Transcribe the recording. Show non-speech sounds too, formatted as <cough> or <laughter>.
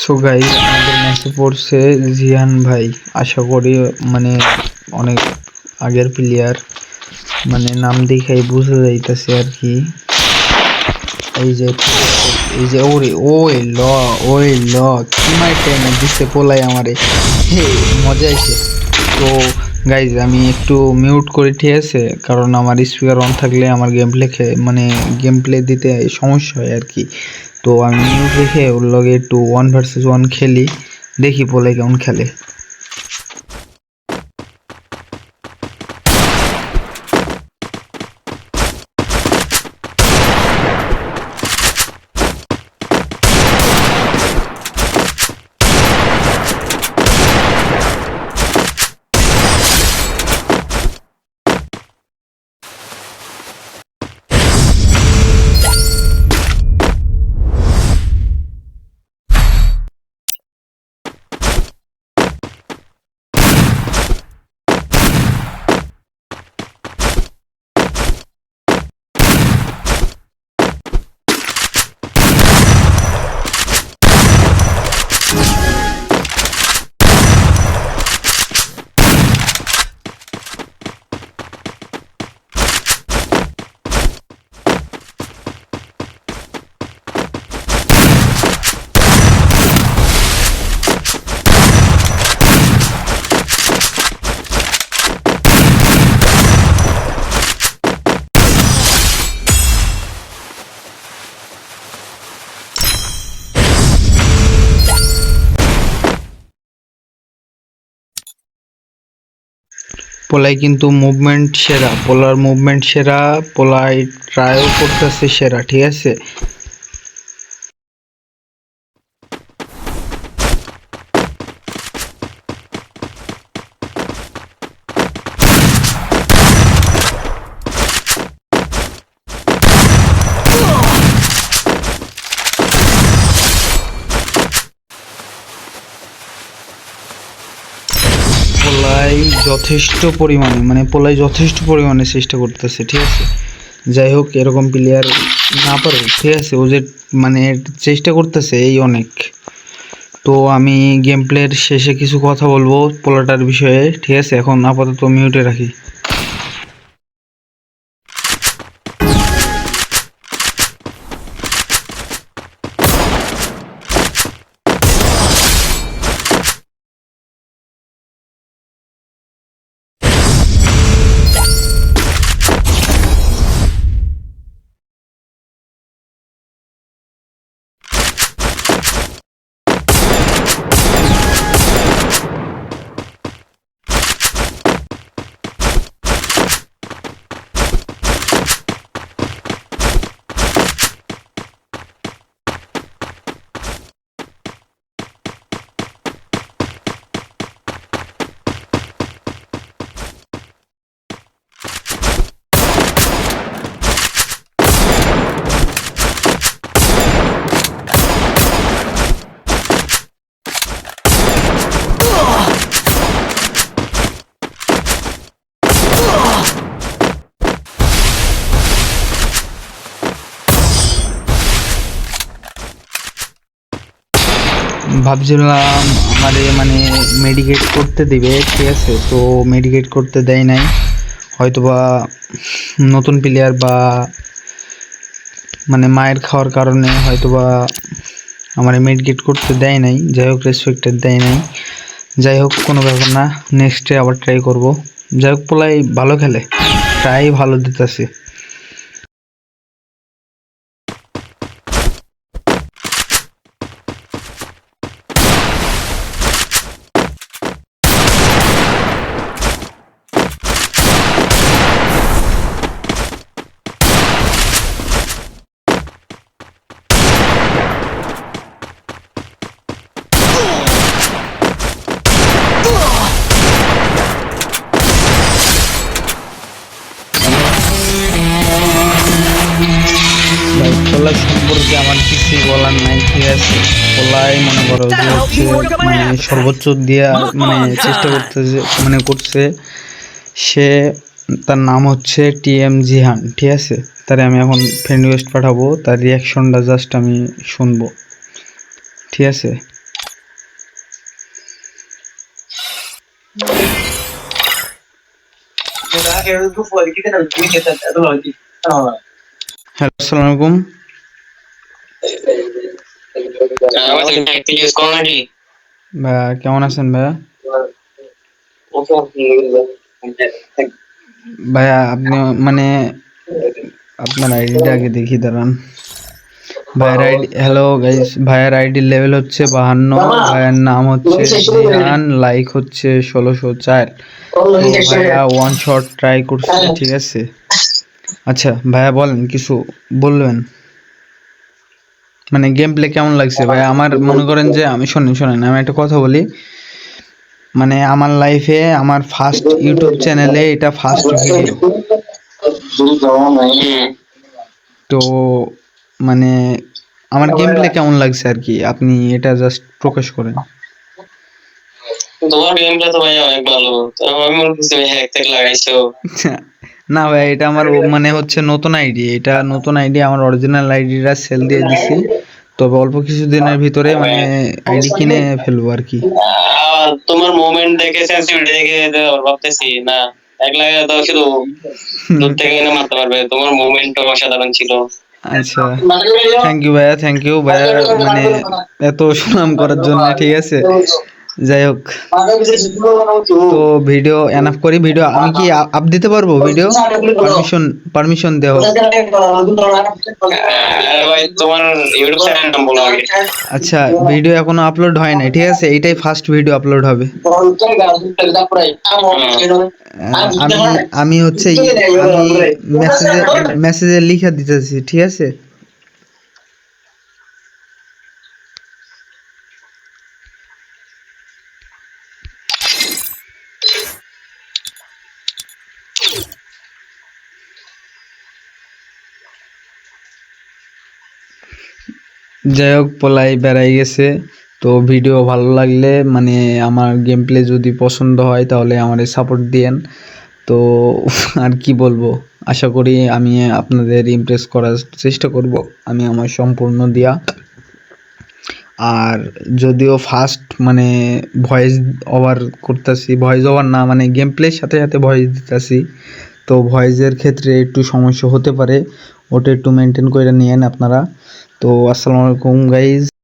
So গাই আমাদের ম্যাচে পড়ছে জিয়ান ভাই। আশা করি মানে অনেক আগের প্লেয়ার মানে নাম দেখাই বোঝা যাইতেছে আর কি। এই যে এই যে ওরে, ওই ল ওই ল, কি মাই টাইমে দিচ্ছে পোলাই আমারে। হে, মজা আইছে। তো গাইজ আমি একটু মিউট করে, ঠিক আছে? কারণ আমার স্পিকার অন থাকলে আমার গেম প্লে মানে গেম প্লে দিতে সমস্যা হয় আর কি। তো আমি নিউজ দেখে ওর লগে একটু ওয়ান ভার্সেস ওয়ান খেলি, দেখি পোলাই কেমন খেলে। পোলাই কিন্তু মুভমেন্ট সেরা পোলার মুভমেন্ট সেরা পোলাই ট্রায়ও করতেছে সেরা ঠিক আছে? পোলাই যথেষ্ট পরিমাণে মানে পোলাই যথেষ্ট পরিমাণে চেষ্টা করতেছে, ঠিক আছে? যাই হোক, এরকম প্লেয়ার না পারে ঠিক আছে? ও যে মানে চেষ্টা করতেছে এই অনেক। তো আমি গেম প্লের শেষে কিছু কথা বলব পোলাটার বিষয়ে, ঠিক আছে? এখন আপাতত মিউটে রাখি। ভাবছিলাম আমারে মানে মেডিকেট করতে দিবে, ঠিক আছে? তো মেডিকেট করতে দেয় নাই। হয়তোবা নতুন প্লেয়ার বা মানে মায়ের খাওয়ার কারণে হয়তোবা আমার মেডিকেট করতে দেয় নাই। যাই হোক রেসপেক্টেড দেয় নাই। যাই হোক, কোনো ব্যাপার না। নেক্সটে আবার ট্রাই করব। যাই হোক পোলাই ভালো খেলে। ট্রাই ভালো দিতেছে। পোলা সম্পর্কে আমার কিছুই বলার নাই, ঠিক আছে? পোলাই মনে করো যে মানে সর্বোচ্চ দিয়া মানে চেষ্টা করতে মানে করছে। সে, তার নাম হচ্ছে টি এম জিহান, ঠিক আছে? তারে আমি এখন ফ্রেন্ড রিকোয়েস্ট পাঠাবো, তার রিয়াকশনটা জাস্ট আমি শুনব, ঠিক আছে? হ্যালো, আসসালামু আলাইকুম। কেমন আছেন ভাইয়া? ভাইয়া, আপনি মানে আপনার আইডিটা আগে দেখি দাঁড়ান। ভাইয়ের আইডি হ্যালো গাইস ভাইয়ের আইডির লেভেল হচ্ছে বাহান্ন, ভাইয়ের নাম হচ্ছে জিয়ান লাইক হচ্ছে ষোলোশো চার। ভাইয়া ওয়ান শট ট্রাই করছে, ঠিক আছে? আচ্ছা ভাইয়া বলেন, কিছু বলবেন? মানে গেম প্লে কেমন লাগছে? ভাই আমার মনে করেন যে আমি শোনেন শোনেন আমি একটা কথা বলি। মানে আমার লাইফে আমার ফার্স্ট ইউটিউব চ্যানেলে এটা ফার্স্ট ভিডিও তো মানে আমার গেম প্লে কেমন লাগছে আর কি? আপনি এটা জাস্ট প্রকাশ করেন। তোমার গেমটা তো ভাই অনেক ভালো। আমি মনে করছি ভাই হ্যাক থেকে লাগাইছো। <laughs> না ভাই এটা আমার মানে হচ্ছে নতুন আইডি এটা নতুন আইডি আমার অরিজিনাল আইডিটা সেল দিয়ে দিছি। তবে অল্প কিছুদিনের ভিতরে মানে আইডি কিনে ফেলব আর কি। তোমার মুভমেন্ট দেখে সেন্সিটিভিটি দেখে ভাবতেছি না এক লাগে তো শুধু দূর থেকে এনে মারতে পারবে তোমার মুভমেন্ট অসাধারণ ছিল। আচ্ছা থ্যাংক ইউ ভাইয়া থ্যাংক ইউ ভাইয়া মানে এত সুনাম করার জন্য ঠিক আছে? যাই হোক। তো ভিডিও এনাফ করি। ভিডিও আমি কি আপ দিতে পারব ভিডিও পারমিশন পারমিশন দেওয়া আগে। আচ্ছা ভিডিও এখনও আপলোড হয় নাই ঠিক আছে? এইটাই ফার্স্ট ভিডিও আপলোড হবে। আমি আমি হচ্ছে আমি মেসেজে মেসেজে লিখে দিতেছি ঠিক আছে? যাই হোক পলাই বেড়াই গেছে। তো ভিডিও ভালো লাগলে মানে আমার গেম প্লে যদি পছন্দ হয়, তাহলে আমাদের সাপোর্ট দিয়েন। তো <laughs> আর কি বলব, আশা করি আমি আপনাদের ইমপ্রেস করার চেষ্টা করব। আমি আমার সম্পূর্ণ দিয়া। আর যদিও ফার্স্ট মানে ভয়েস ওভার করতেছি ভয়েস ওভার না মানে গেম প্লের সাথে সাথে ভয়েস দিতেছি। তো ভয়েসের ক্ষেত্রে একটু সমস্যা হতে পারে, ওটা একটু মেনটেন করে নিয়েন আপনারা। তো আসসালামু আলাইকুম গাইজ